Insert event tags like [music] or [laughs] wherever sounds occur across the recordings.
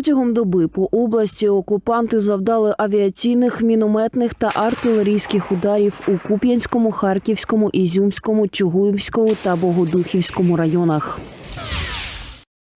Протягом доби по області окупанти завдали авіаційних, мінометних та артилерійських ударів у Куп'янському, Харківському, Ізюмському, Чугуївському та Богодухівському районах.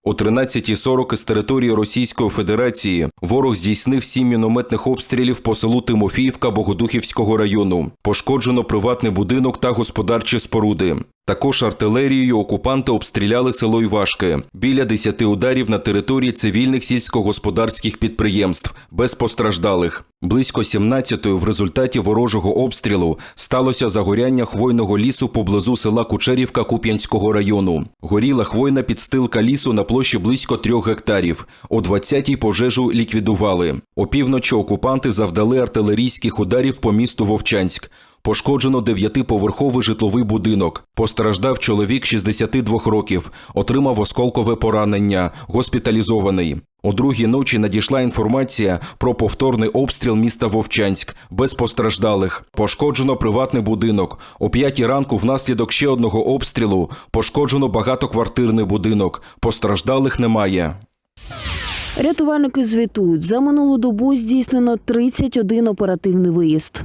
О 13.40 з території Російської Федерації ворог здійснив сім мінометних обстрілів по селу Тимофіївка Богодухівського району. Пошкоджено приватний будинок та господарчі споруди. Також артилерією окупанти обстріляли село Івашки. Біля 10 ударів на території цивільних сільськогосподарських підприємств без постраждалих. Близько 17-ї в результаті ворожого обстрілу сталося загоряння хвойного лісу поблизу села Кучерівка Куп'янського району. Горіла хвойна підстилка лісу на площі близько трьох гектарів. О 20-й пожежу ліквідували. Опівночі окупанти завдали артилерійських ударів по місту Вовчанськ. Пошкоджено дев'ятиповерховий житловий будинок. Постраждав чоловік 62 років, отримав осколкове поранення, госпіталізований. О другій ночі надійшла інформація про повторний обстріл міста Вовчанськ без постраждалих. Пошкоджено приватний будинок. О п'ятій ранку внаслідок ще одного обстрілу пошкоджено багатоквартирний будинок. Постраждалих немає. Рятувальники звітують, за минулу добу здійснено 31 оперативний виїзд.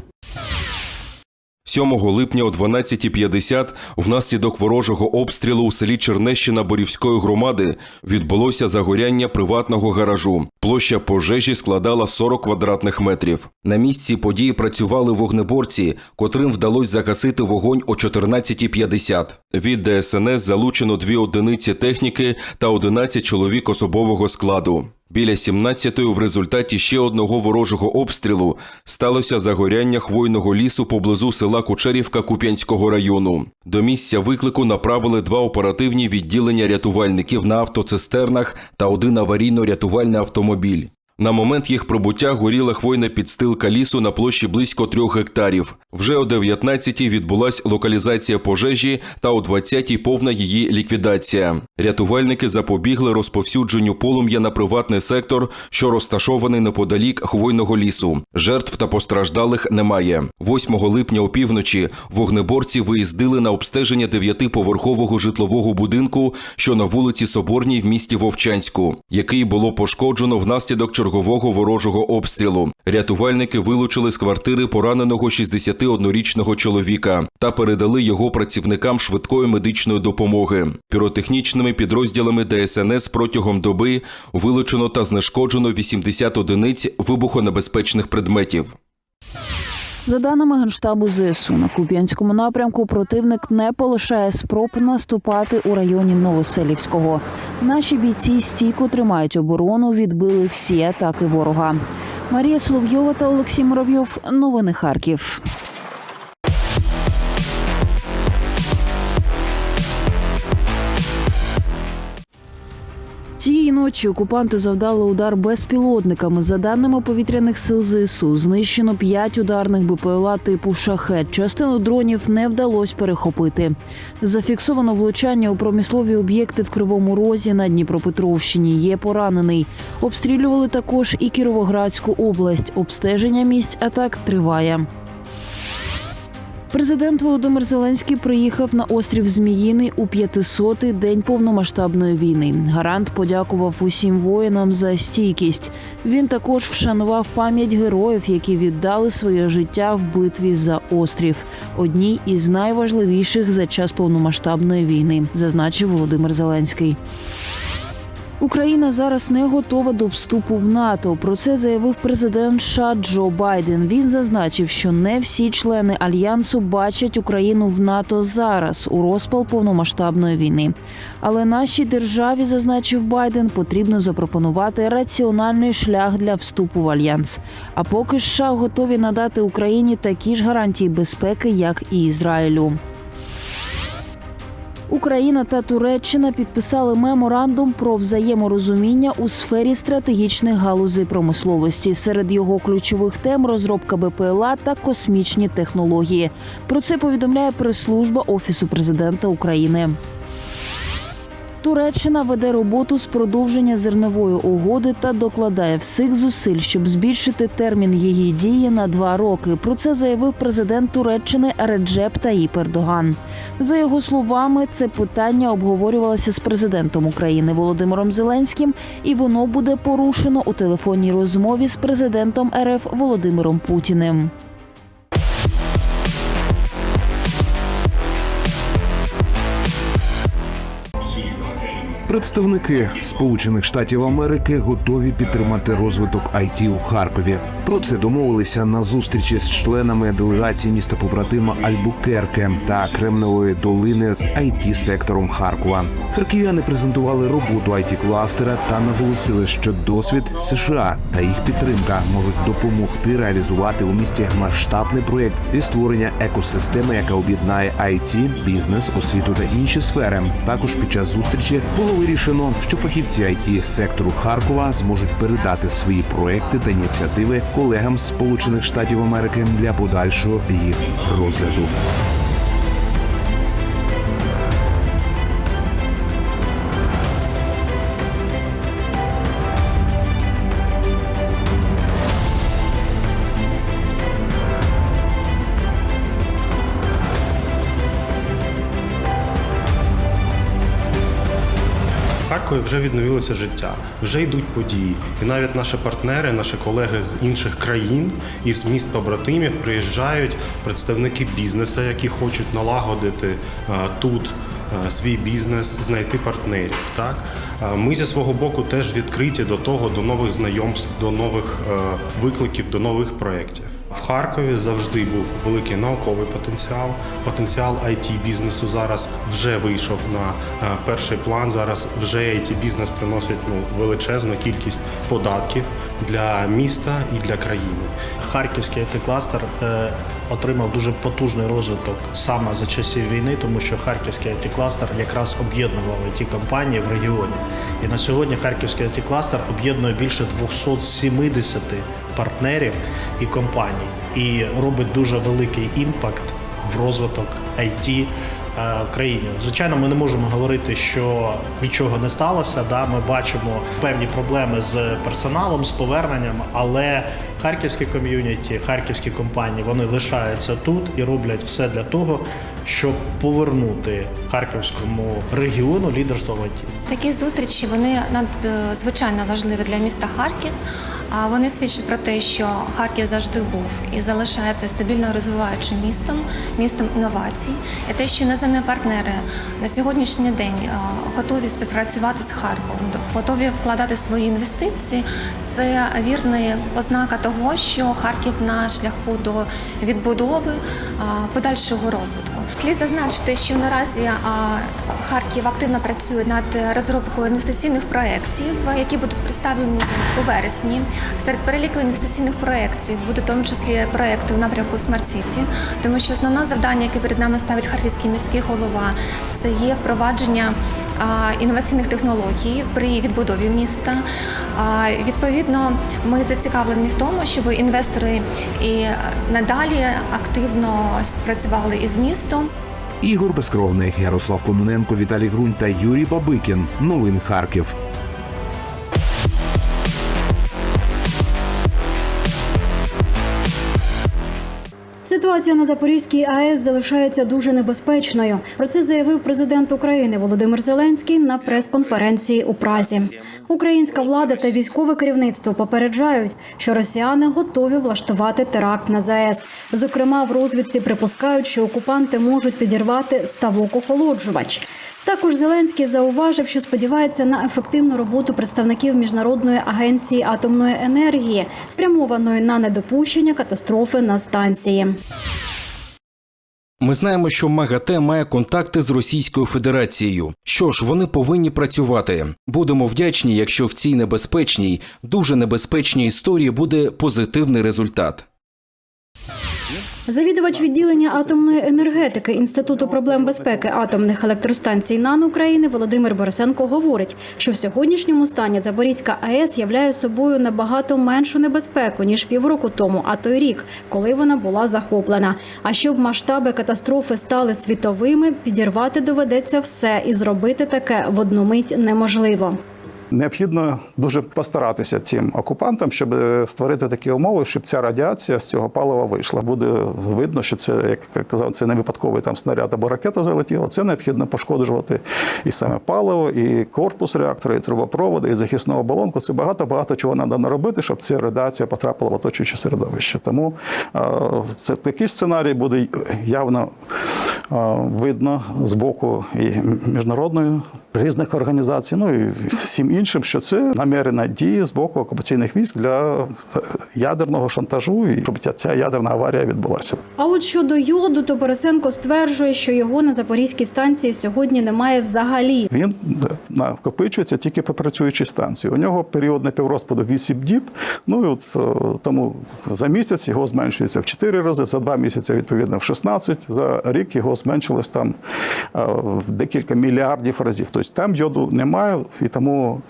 7 липня о 12.50 внаслідок ворожого обстрілу у селі Чернещина Борівської громади відбулося загоряння приватного гаражу. Площа пожежі складала 40 квадратних метрів. На місці події працювали вогнеборці, котрим вдалося загасити вогонь о 14.50. Від ДСНС залучено дві одиниці техніки та 11 чоловік особового складу. Біля 17-ї в результаті ще одного ворожого обстрілу сталося загоряння хвойного лісу поблизу села Кучерівка Куп'янського району. До місця виклику направили два оперативні відділення рятувальників на автоцистернах та один аварійно-рятувальний автомобіль. На момент їх прибуття горіла хвойна підстилка лісу на площі близько трьох гектарів. Вже о 19-й відбулась локалізація пожежі та о 20-й повна її ліквідація. Рятувальники запобігли розповсюдженню полум'я на приватний сектор, що розташований неподалік хвойного лісу. Жертв та постраждалих немає. 8 липня опівночі вогнеборці виїздили на обстеження дев'ятиповерхового житлового будинку, що на вулиці Соборній в місті Вовчанську, який було пошкоджено внаслідок чергового ворожого обстрілу. Рятувальники вилучили з квартири пораненого 61-річного чоловіка та передали його працівникам швидкої медичної допомоги. Піротехнічними підрозділами ДСНС протягом доби вилучено та знешкоджено 80 одиниць вибухонебезпечних предметів. За даними Генштабу ЗСУ, на Куп'янському напрямку противник не полишає спроб наступати у районі Новоселівського. Наші бійці стійко тримають оборону, відбили всі атаки ворога. Марія Соловйова та Олексій Муравйов. Новини Харків. Ночі окупанти завдали удар безпілотниками. За даними повітряних сил ЗСУ, знищено п'ять ударних БПЛА типу шахет. Частину дронів не вдалося перехопити. Зафіксовано влучання у промислові об'єкти в Кривому Розі на Дніпропетровщині. Є поранений. Обстрілювали також і Кіровоградську область. Обстеження місць атак триває. Президент Володимир Зеленський приїхав на острів Зміїний у 500-й день повномасштабної війни. Гарант подякував усім воїнам за стійкість. Він також вшанував пам'ять героїв, які віддали своє життя в битві за острів, одній із найважливіших за час повномасштабної війни, зазначив Володимир Зеленський. Україна зараз не готова до вступу в НАТО. Про це заявив президент США Джо Байден. Він зазначив, що не всі члени альянсу бачать Україну в НАТО зараз у розпал повномасштабної війни. Але нашій державі, зазначив Байден, потрібно запропонувати раціональний шлях для вступу в альянс. А поки США готові надати Україні такі ж гарантії безпеки, як і Ізраїлю. Україна та Туреччина підписали меморандум про взаєморозуміння у сфері стратегічних галузей промисловості. Серед його ключових тем розробка БПЛА та космічні технології. Про це повідомляє прес-служба Офісу президента України. Туреччина веде роботу з продовження зернової угоди та докладає всіх зусиль, щоб збільшити термін її дії на два роки. Про це заявив президент Туреччини Реджеп Таїп Ердоган. За його словами, це питання обговорювалося з президентом України Володимиром Зеленським, і воно буде порушено у телефонній розмові з президентом РФ Володимиром Путіним. Представники Сполучених Штатів Америки готові підтримати розвиток IT у Харкові. Про це домовилися на зустрічі з членами делегації міста побратима Альбукерке та Кремневої долини з it сектором Харкова. Харків'яни презентували роботу it кластера та наголосили, що досвід США та їх підтримка можуть допомогти реалізувати у місті масштабний проєкт зі створення екосистеми, яка об'єднає IT, бізнес, освіту та інші сфери. Також під час зустрічі було вирішено, що фахівці it сектору Харкова зможуть передати свої проекти та ініціативи колегам Сполучених Штатів Америки для подальшого їх розгляду. Вже відновилося життя, вже йдуть події. І навіть наші партнери, наші колеги з інших країн із міст побратимів приїжджають представники бізнесу, які хочуть налагодити е, тут е, свій бізнес, знайти партнерів. Так Е, ми зі свого боку теж відкриті до того, до нових знайомств, до нових викликів, до нових проєктів. В Харкові завжди був великий науковий потенціал. Потенціал it бізнесу зараз вже вийшов на е, перший план. Зараз вже it бізнес приносить ну величезну кількість податків для міста і для країни. Харківський it кластер е, отримав дуже потужний розвиток саме за часів війни, тому що Харківський it кластер якраз об'єднував it компанії в регіоні. І на сьогодні Харківський it кластер об'єднує більше 270 партнерів і компаній і робить дуже великий імпакт в розвиток IT в країні. Звичайно, ми не можемо говорити, що нічого не сталося. Да, ми бачимо певні проблеми з персоналом, з поверненням, але харківські ком'юніті, харківські компанії вони лишаються тут і роблять все для того, щоб повернути харківському регіону лідерство в ІТ. Такі зустрічі вони надзвичайно важливі для міста Харків. А Вони свідчать про те, що Харків завжди був і залишається стабільно розвиваючим містом, містом інновацій. І те, що іноземні партнери на сьогоднішній день готові співпрацювати з Харковом, готові вкладати свої інвестиції, це вірна ознака того, що Харків на шляху до відбудови подальшого розвитку. Слід зазначити, що наразі Харків активно працює над розробкою інвестиційних проєктів, які будуть представлені у вересні. Серед переліку інвестиційних проєктів буде в тому числі проєкти у напрямку City, тому що основне завдання, яке перед нами ставить харківський міський голова, це є впровадження інноваційних технологій при відбудові міста. Відповідно, ми зацікавлені в тому, щоб інвестори і надалі активно спрацювали із містом. Ігор Безкровний, Ярослав Кононенко, Віталій Грунь та Юрій Бабикін. Новини Харків. Ситуація на Запорізькій АЕС залишається дуже небезпечною. Про це заявив президент України Володимир Зеленський на прес-конференції у Празі. Українська влада та військове керівництво попереджають, що росіяни готові влаштувати теракт на ЗАЕС. Зокрема, в розвідці припускають, що окупанти можуть підірвати ставок охолоджувач. Також Зеленський зауважив, що сподівається на ефективну роботу представників міжнародної агенції атомної енергії, спрямованої на недопущення катастрофи на станції. Ми знаємо, що МАГАТЕ має контакти з Російською Федерацією. Що ж, вони повинні працювати. Будемо вдячні, якщо в цій небезпечній, дуже небезпечній історії буде позитивний результат. Завідувач відділення атомної енергетики Інституту проблем безпеки атомних електростанцій НАН України Володимир Борисенко говорить, що в сьогоднішньому стані Запорізька АЕС являє собою набагато меншу небезпеку ніж півроку тому, а то й рік, коли вона була захоплена. А щоб масштаби катастрофи стали світовими, підірвати доведеться все і зробити таке в одну мить неможливо. Необхідно дуже постаратися цим окупантам, щоб е, створити такі умови, щоб ця радіація з цього палива вийшла. Буде видно, що це, як казав, це не випадковий там снаряд або ракета залетіла. Це необхідно пошкоджувати і саме паливо, і корпус реактора, і трубопроводи, і захисну оболонку. Це багато багато чого треба наробити, щоб ця радіація потрапила в оточуюче середовище. Тому е, це такий сценарій буде явно е, видно з боку і міжнародної різних організацій, ну і всім іншим, що це намірена дія з боку окупаційних військ для е, ядерного шантажу, і щоб ця- ця ядерна аварія відбулася. А от щодо йоду, то Борисенко стверджує, що його на запорізькій станції сьогодні немає взагалі. Він е, накопичується тільки по працюючій станції. У нього період напіврозпаду 8 діб. Ну і от е, тому за місяць його зменшується в 4 рази, за 2 місяці відповідно в 16, за рік його зменшилось там в декілька мільярдів разів. Тобто там йоду немає, і тому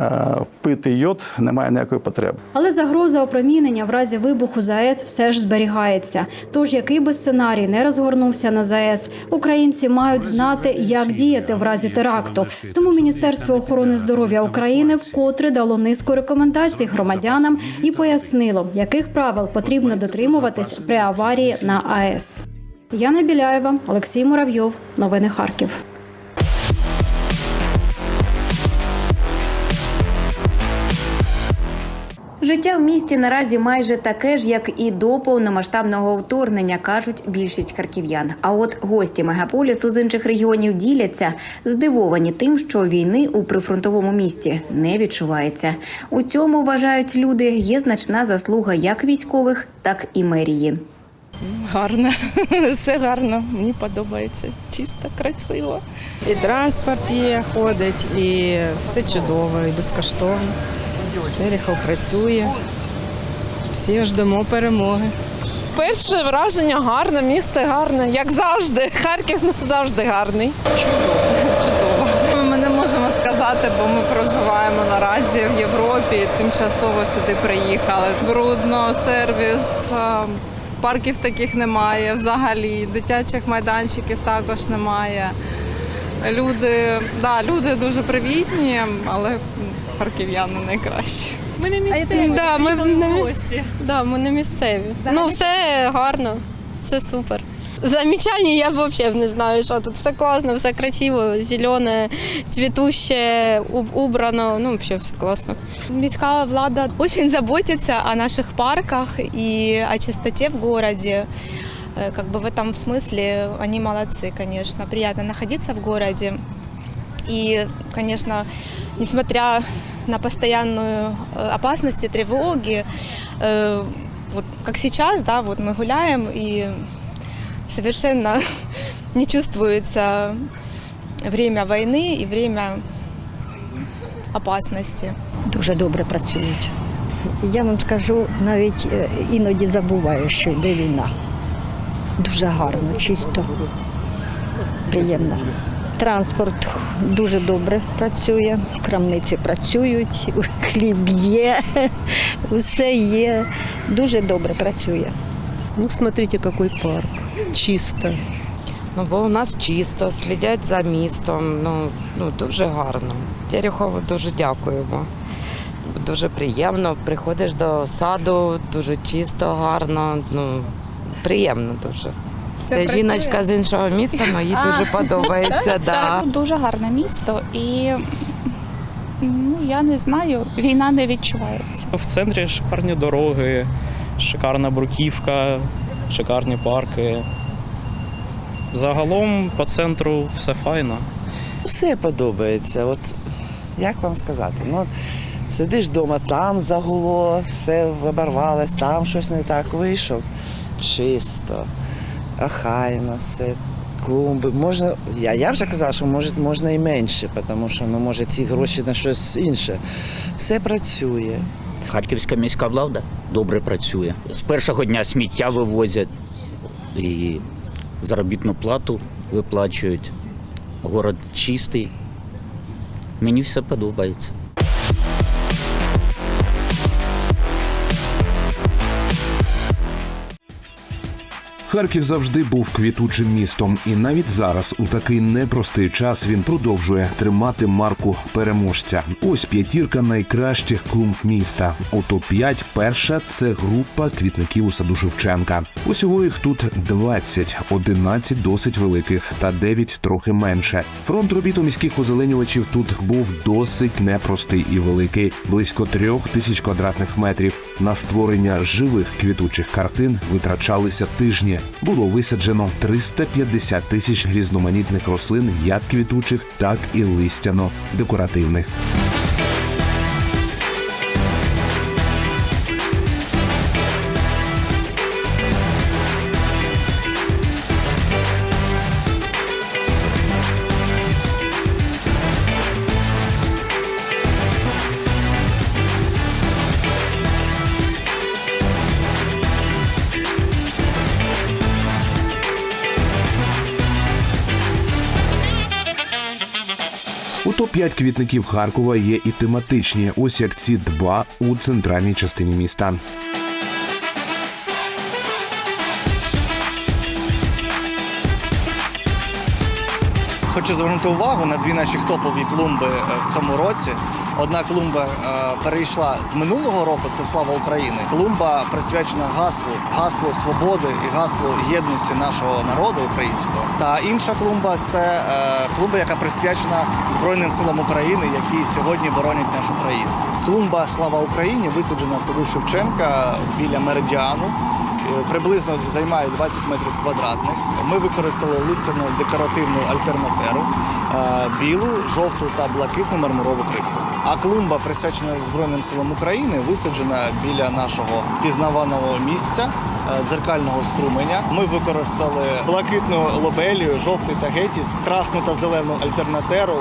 е, пити йод немає ніякої потреби. Але загроза опромінення в разі вибуху ЗАЕС все ж зберігається. Тож, який би сценарій не розгорнувся на ЗАЕС, українці мають знати, як діяти в разі теракту. Тому Міністерство охорони здоров'я України вкотре дало низку рекомендацій громадянам і пояснило, яких правил потрібно дотримуватись при аварії на АЕС. Яна Біляєва, Олексій Муравйов. Новини Харків. Життя в місті наразі майже таке ж, як і до повномасштабного вторгнення, кажуть більшість харків'ян. А от гості мегаполісу з інших регіонів діляться, здивовані тим, що війни у прифронтовому місті не відчувається. У цьому вважають люди є значна заслуга як військових, так і мерії. Гарно, [laughs] все гарно, мені подобається. Чисто, красиво. І транспорт є, ходить, і все чудово, і безкоштовно. Терехов працює. Всі ждемо перемоги. Перше враження гарне, місце гарне, як завжди. Харків завжди гарний. Чудово. Ми не можемо сказати, бо ми проживаємо наразі в Європі. Тимчасово сюди приїхали. Брудно, сервіс, парків таких немає взагалі. Дитячих майданчиків також немає. Люди, да, люди дуже привітні, але харків'яни найкращі. Ми не місцеві. Да, ми, не, гості. Да, ми не місцеві. Ну, все гарно, все супер. Замічання я взагалі не знаю, що тут все класно, все красиво, зелене, цвітуще, уб- убрано. Ну, взагалі все класно. Міська влада очень заботится о наших парках и о чистоте в городе. Э, Как бы в этом смысле они молодцы, конечно. Приятно находиться в городе. И, конечно, несмотря на постоянную э, опасность и тревоги, э, вот как сейчас, да, вот мы гуляем и совершенно [laughs] не чувствуется время войны и время опасности. дуже добре працюють. Я вам скажу, навіть е, іноді забуваю, що йде війна. Дуже гарно, чисто, приємно. Транспорт дуже добре працює, крамниці працюють, хліб є, [laughs] все є. Дуже добре працює. Ну, смотрите, який парк. Чисто. Ну, бо у нас чисто, слідять за містом. Ну, ну дуже гарно. Терехову дуже дякуємо. Дуже приємно. Приходиш до саду, дуже чисто, гарно. Ну, приємно дуже. Це жіночка з іншого міста, але їй дуже подобається. Да. Дуже гарне місто і ну, я не знаю, війна не відчувається. В центрі шикарні дороги, шикарна бруківка, шикарні парки. Загалом по центру все файно. Все подобається. От як вам сказати? Ну, сидиш вдома, там загуло, все оборвалось, там щось не так вийшов. Чисто, охайно, все. Клумби. Можна, я, я вже казав, що може, можна і менше, тому що ну, може ці гроші на щось інше. Все працює. Харківська міська влада добре працює. З першого дня сміття вивозять. і заробітну плату виплачують. Город чистий. Мені все подобається. Харків завжди був квітучим містом, і навіть зараз, у такий непростий час, він продовжує тримати марку переможця. Ось п'ятірка найкращих клумб міста. Топ 5 перша це група квітників у саду Шевченка. Усього їх тут 20, 11 досить великих та 9 трохи менше. Фронт робіт у міських озеленювачів тут був досить непростий і великий, близько трьох тисяч квадратних метрів. На створення живих квітучих картин витрачалися тижні. Було висаджено 350 тисяч різноманітних рослин, як квітучих, так і листяно-декоративних. У топ-5 квітників Харкова є і тематичні, ось як ці два у центральній частині міста. Хочу звернути увагу на дві наші топові клумби е, в цьому році. Одна клумба е, перейшла з минулого року, це слава України. Клумба присвячена гаслу, гаслу свободи і гаслу єдності нашого народу українського. Та інша клумба це е, клумба, яка присвячена Збройним силам України, які сьогодні боронять нашу країну. Клумба Слава Україні висаджена в саду Шевченка біля меридіану. Е, Приблизно займає 20 метрів квадратних. Ми використали листяну декоративну альтернатеру, е, білу, жовту та блакитну мармурову крихту. А клумба, присвячена Збройним силам України, висаджена біля нашого пізнаваного місця. е, Дзеркального струменя ми використали блакитну лобелію, жовтий тагетіс, красну та зелену альтернатеру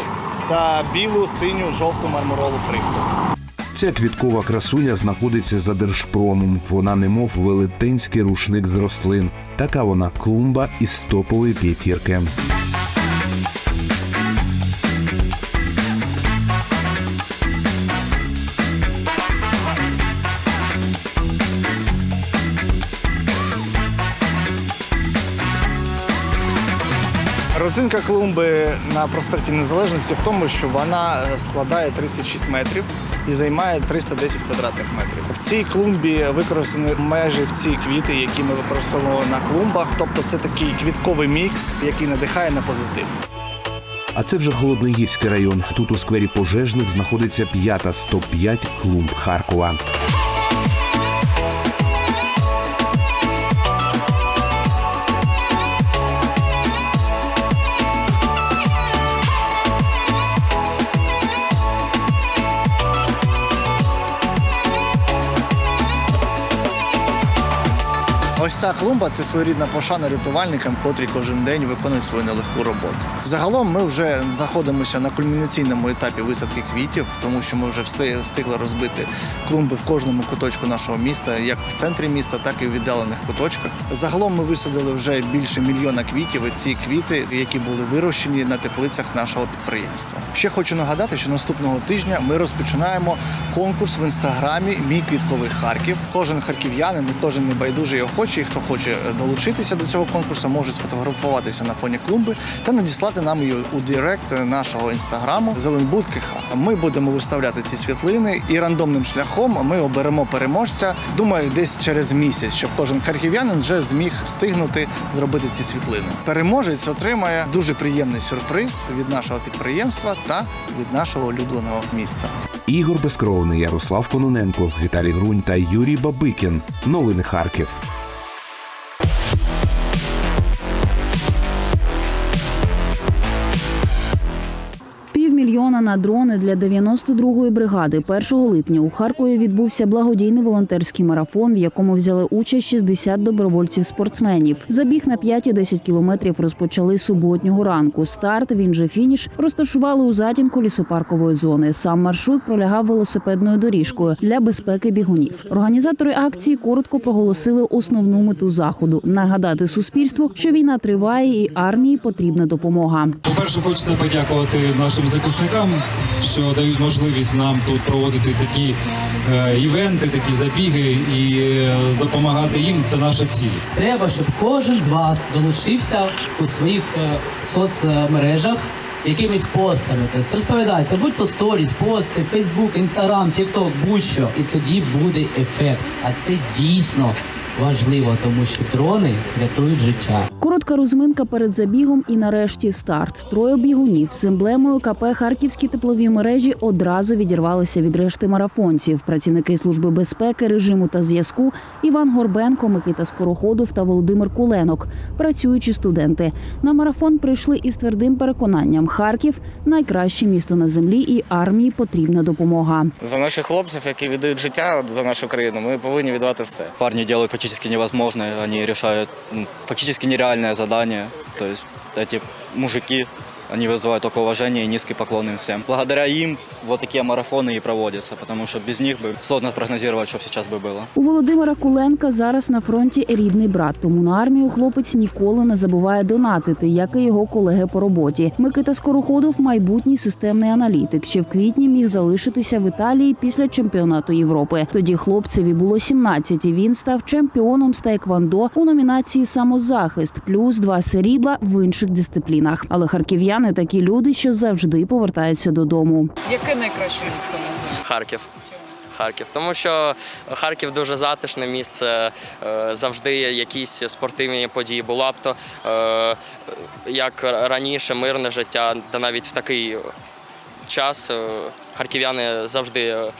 та білу, синю, жовту мармурову крихту. Ця квіткова красуня знаходиться за держпромом. Вона немов велетенський рушник з рослин. Така вона клумба із топової п'ятірки. Родзинка клумби на проспекті Незалежності в тому, що вона е, складає 36 метрів і займає 310 квадратних метрів. В цій клумбі використані майже всі квіти, які ми використовуємо на клумбах. Тобто це такий квітковий мікс, який надихає на позитив. А це вже Холодногірський район. Тут у сквері пожежних знаходиться п'ята з топ-5 клумб Харкова. Ось ця клумба це своєрідна пошана рятувальникам, котрі кожен день виконують свою нелегку роботу. Загалом ми вже знаходимося на кульмінаційному етапі висадки квітів, тому що ми вже встигли розбити клумби в кожному куточку нашого міста, як в центрі міста, так і в віддалених куточках. Загалом ми висадили вже більше мільйона квітів. І ці квіти, які були вирощені на теплицях нашого підприємства. Ще хочу нагадати, що наступного тижня ми розпочинаємо конкурс в інстаграмі Мій квітковий Харків. Кожен харків'янин, кожен небайдужий охочий, хто хоче долучитися до цього конкурсу, може сфотографуватися на фоні клумби та надіслати нам її у директ нашого інстаграму Зеленбуд КХ. Ми будемо виставляти ці світлини і рандомним шляхом ми оберемо переможця. Думаю, десь через місяць, щоб кожен харків'янин вже зміг встигнути зробити ці світлини. Переможець отримає дуже приємний сюрприз від нашого підприємства та від нашого улюбленого міста. Ігор Безкровний, Ярослав Кононенко, Віталій Грунь та Юрій Бабикін. Новини Харків. На дрони для 92-ї бригади 1 липня у Харкові відбувся благодійний волонтерський марафон, в якому взяли участь 60 добровольців-спортсменів. Забіг на 5 і 10 кілометрів розпочали суботнього ранку. Старт, він же фініш, розташували у затінку лісопаркової зони. Сам маршрут пролягав велосипедною доріжкою для безпеки бігунів. Організатори акції коротко проголосили основну мету заходу нагадати суспільству, що війна триває і армії потрібна допомога. По-перше, хочеться подякувати нашим захисникам, що дають можливість нам тут проводити такі е, івенти, такі забіги і е, допомагати їм. Це наша ціль. Треба, щоб кожен з вас долучився у своїх е, соцмережах якимись постами. Тобто розповідайте, будь то сторіс, пости, Фейсбук, Інстаграм, Тікток, будь-що. І тоді буде ефект. А це дійсно важливо, тому що дрони рятують життя. Коротка розминка перед забігом і нарешті старт. Троє бігунів з емблемою КП Харківські теплові мережі одразу відірвалися від решти марафонців. Працівники служби безпеки, режиму та зв'язку Іван Горбенко, Микита Скороходов та Володимир Куленок. Працюючі студенти на марафон прийшли із твердим переконанням: Харків найкраще місто на землі, і армії потрібна допомога. За наших хлопців, які віддають життя за нашу країну, ми повинні віддавати все. Парни делают фактически невозможное, они решают м, фактически нереальное задание. То есть эти мужики, они вызывают только уважение и низкий поклон им всем. Благодаря им вот такие марафоны и проводятся, потому что без них бы сложно прогнозировать, что сейчас бы было. У Володимира Куленка зараз на фронті рідний брат, тому на армію хлопець ніколи не забуває донатити, як і його колеги по роботі. Микита Скороходов, майбутній системний аналітик. Ще в квітні міг залишитися в Італії після чемпіонату Європи. Тоді хлопцеві було 17, і він став чемпіоном з таеквондо у номінації самозахист, плюс два срібла в інших дисциплінах. Але харків'яни такі люди, що завжди повертаються додому. Яке найкраще місто на землі? Харків. Харків, тому що Харків дуже затишне місце, е, завжди є якісь спортивні події. Була б то е, як раніше мирне життя, та навіть в такий час е, харків'яни завжди е,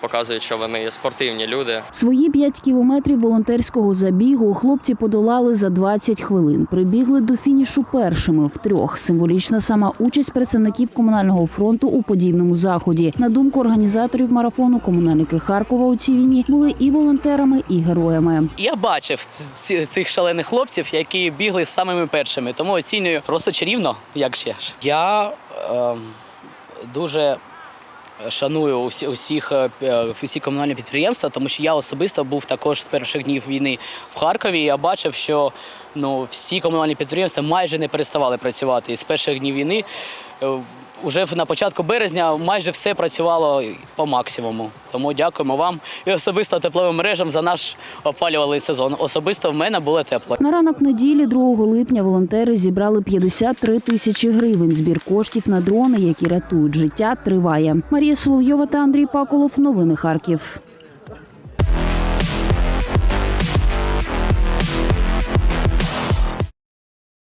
показують, що вони спортивні люди. Свої 5 кілометрів волонтерського забігу хлопці подолали за 20 хвилин. Прибігли до фінішу першими втрьох. Символічна сама участь представників комунального фронту у подібному заході. На думку організаторів марафону, комунальники Харкова у цій війні були і волонтерами, і героями. Я бачив ці- цих шалених хлопців, які бігли самими першими, тому оцінюю просто чарівно, як ще ж. Я ем, дуже шаную усі, усіх е, всі комунальні підприємства, тому що я особисто був також з перших днів війни в Харкові. Я бачив, що ну, всі комунальні підприємства майже не переставали працювати. І з перших днів війни е, уже на початку березня майже все працювало по максимуму. Тому дякуємо вам і особисто тепловим мережам за наш опалювальний сезон. Особисто в мене було тепло. На ранок неділі, 2 липня, волонтери зібрали 53 тисячі гривень. Збір коштів на дрони, які рятують життя, триває. Марія Соловйова та Андрій Паколов. Новини Харків.